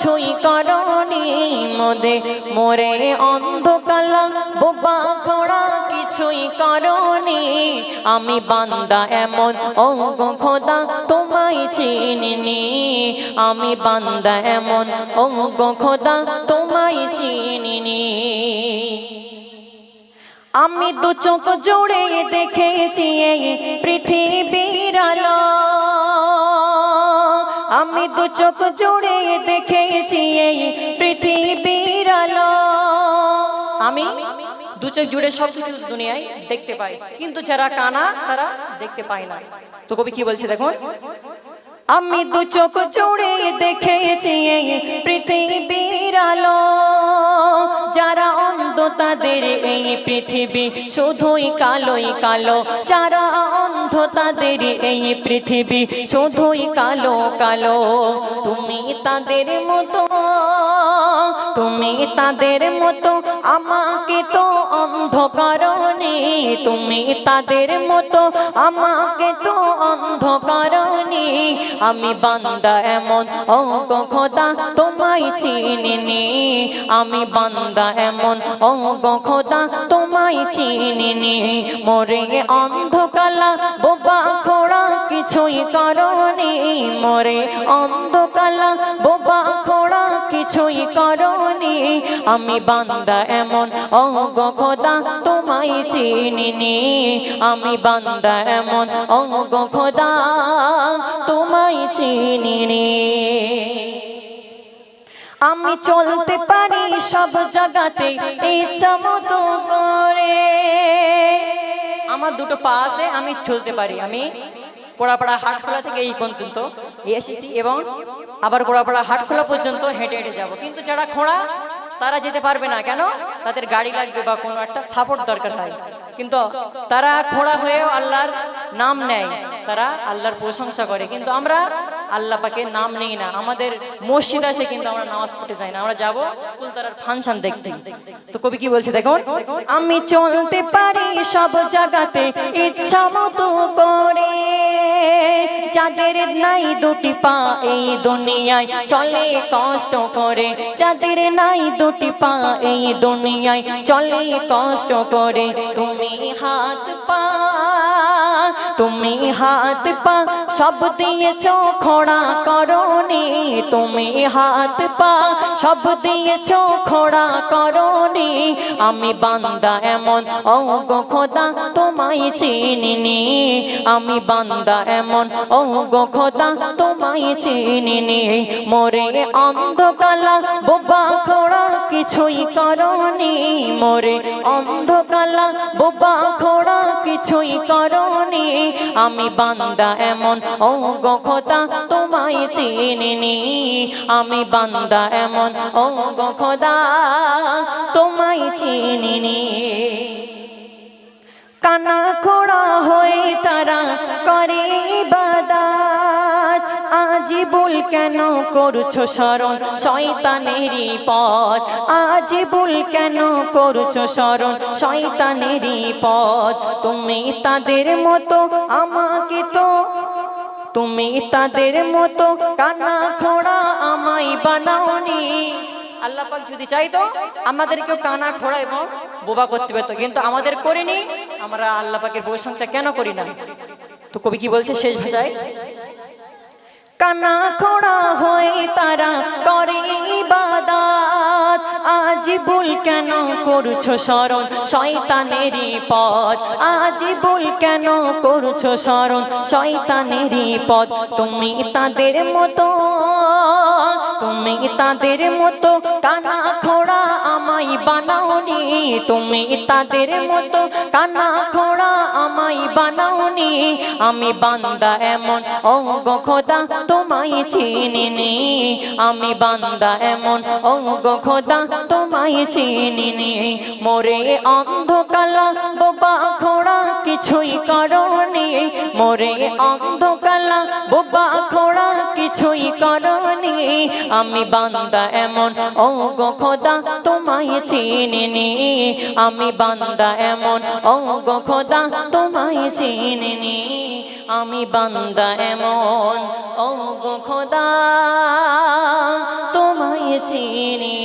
কিছুই করনি মোদে, মোরে অন্ধকালা, বোবা খোড়া কিছুই করনি। আমি বান্দা এমন ও গো খোদা তোমায় চিনিনি। আমি বান্দা এমন ও গো খোদা তোমায় চিনিনি। আমি দু চোখ জুড়ে দেখেছি এই পৃথিবীর আমি দু চোখ জুড়ে দেখেছি এই পৃথিবীর আলো। আমি দু চোখ জুড়ে সব কিছু দুনিয়ায় দেখতে পাই, কিন্তু যারা কানা, তারা দেখতে পায় না। তো কবি কি বলছে দেখুন? আমি দু চোখ জুড়ে দেখেছি এই পৃথিবীর তাদের এই পৃথিবী শুধুই কালোই কালো, যারা অন্ধ তাদের এই পৃথিবী শুধুই কালো কালো। তুমি তাদের মতো, তুমি তাদের মতো, আমাকে তো অন্ধ করনি তুমি তাদের মতো, আমাকে তো অন্ধ করনি আমি বান্দা এমন গো খোদা তোমায় চিনিনি আমি বান্দা এমন ও গো খোদা, তোমায় চিনিনি। মোরে অন্ধকালা, বোবা খোড়া, কিছুই করনি। মরে অন্ধকালা, বোবা খোড়া, কিছুই করনি। আমি বান্দা এমন ও গো খোদা, তোমায় চিনিনি। আমি বান্দা এমন ও গো খোদা, তোমায় চিনিনি। আমি চলতে পারি সব জায়গাতে ইচ্ছা মতো করে আমার দুটো পা আছে, আমি চলতে পারি। আমি কোড়াপাড়া হাটখোলা থেকে এই পর্যন্ত এসেছি এবং আবার কোড়াপাড়া হাটখোলা পর্যন্ত হেঁটে হেঁটে যাব। কিন্তু যারা খোঁড়া, তারা যেতে পারবে না। কেন? তাদের গাড়ি লাগবে বা কোনো একটা সাপোর্ট দরকার হয়। কিন্তু তারা খোঁড়া হয়েও আল্লাহর নাম নেয়। তারা আল্লাহর প্রশংসা করে। কিন্তু আমরা আল্লাহ পাকে নাম নেই না। আমাদের মসজিদ আছে কিন্তু আমরা নামাজ পড়তে যাই না। আমরা যাব কুলতারার ফাংশন দেখতে। তো কবি কি বলছে দেখুন? আমি চলতে পারি সব জায়গাতে ইচ্ছা মতো করে। যাদের নাই দুটি পা এই দুনিয়ায়, চলে কষ্ট করে। যাদের নাই দুটি পা এই দুনিয়ায়, চলে কষ্ট করে। তুমি হাত পা তুমি হাত পা সব দিয়েছ খোড়া করনি। তুমি হাত পা সব দিয়েছ খোড়া করনি। আমি বান্দা এমন ও গো খোদা, তোমায় চিনিনি। আমি বান্দা এমন ও গো খোদা, তোমায় চিনিনি। মোরে অন্ধকালা, বোবা খোড়া কিছুই করনি। মোরে অন্ধকালা, বোবা খোড়া কিছুই করনি। আমি বান্দা এমন ও গো খোদা, তোমায় চিনিনি। আমি বান্দা এমন ও গো খোদা, তোমায় চিনিনি। কানা খোড়া হয়ে তারা করে বাদাত আজি বল কেন করছ স্মরণ শয়তানেরই পথ। আজি বল কেন করছ স্মরণ শয়তানেরই পথ। তুমি তাদের মতো, আমাকে তো। তুমি তাদের মতো কানা খোড়া আমায় বানাওনি। আল্লাপাক যদি চাইতো আমাদেরকেও কানা খোড়া এবং বোবা করতে পারতো। কিন্তু আমাদের করিনি, আমরা আল্লাহ পাকের প্রশংসা কেন করি না? তো কবি কি বলছে শেষ ভাষায়? কানা খোড়া হয়ে তারা করে ইবাদাত। আজ ভুল কেন করছ স্মরণ শয়তানেরই আজ ভুল কেন করছ স্মরণ শয়তানেরই পথ। তুমি তাদের মতো, তুমি তাদের মতো কানা খোড়া আমায় বানাওনি। তুমি তাদের মতো কানা খোড়া আমি বান্দা এমন ও গো খোদা তোমায় চিনিনি। আমি বান্দা এমন ও গো খোদা তোমায় চিনিনি। মোরে অন্ধকালা, বোবা খোড়া কিছুই করনি। মোরে অন্ধকালা, বোবা খোড়া কিছুই করনি। আমি বান্দা এমন ও গো খোদা তোমায় চিনিনি। আমি বান্দা এমন ও গো খোদা তোমায় চিনিনি। আমি বান্দা এমন ও খোদা তোমায় চিনি